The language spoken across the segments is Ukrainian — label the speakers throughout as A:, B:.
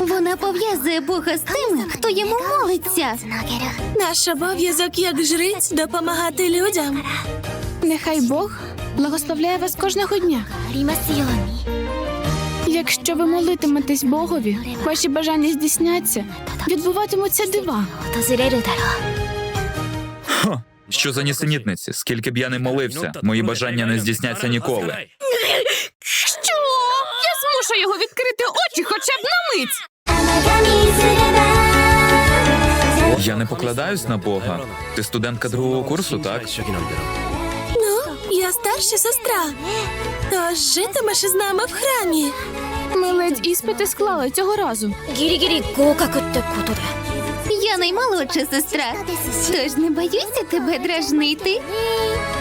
A: Вона пов'язує Бога з тим, хто йому молиться.
B: Наш обов'язок як жриць допомагати людям.
C: Нехай Бог благословляє вас кожного дня. Якщо ви молитиметесь Богові, ваші бажання здійсняться, відбуватимуться дива.
D: Ха, що за нісенітниці? Скільки б я не молився, мої бажання не здійсняться ніколи.
C: Що? Я змушу його відкрити очі хоча б на мить.
D: Я не покладаюсь на Бога. Ти студентка другого курсу, так?
B: Ну, я старша сестра. Тож житимеш із нами в храмі.
C: Ми ледь іспити склали цього разу.
A: Я наймолодша сестра, тож не боюся тебе дражнити.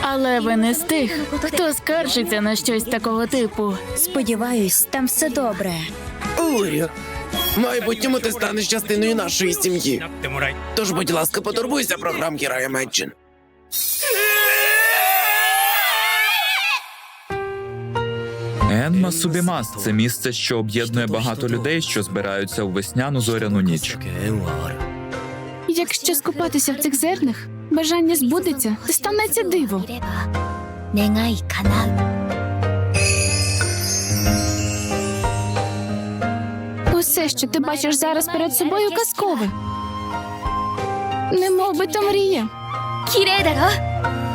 E: Але ви не з тих, хто скаржиться на щось такого типу.
F: Сподіваюсь, там все добре.
G: Лурі, в майбутньому ти станеш частиною нашої сім'ї. Тож, будь ласка, потурбуйся про храм Кірая Медчин.
D: Енма Субімас це місце, що об'єднує багато людей, що збираються у весняну зоряну ніч.
C: Якщо скупатися в цих зернах, бажання збудеться, і станеться диво. Усе, що ти бачиш зараз перед собою, казкове. Не мов би то мрія.
A: 綺麗だろ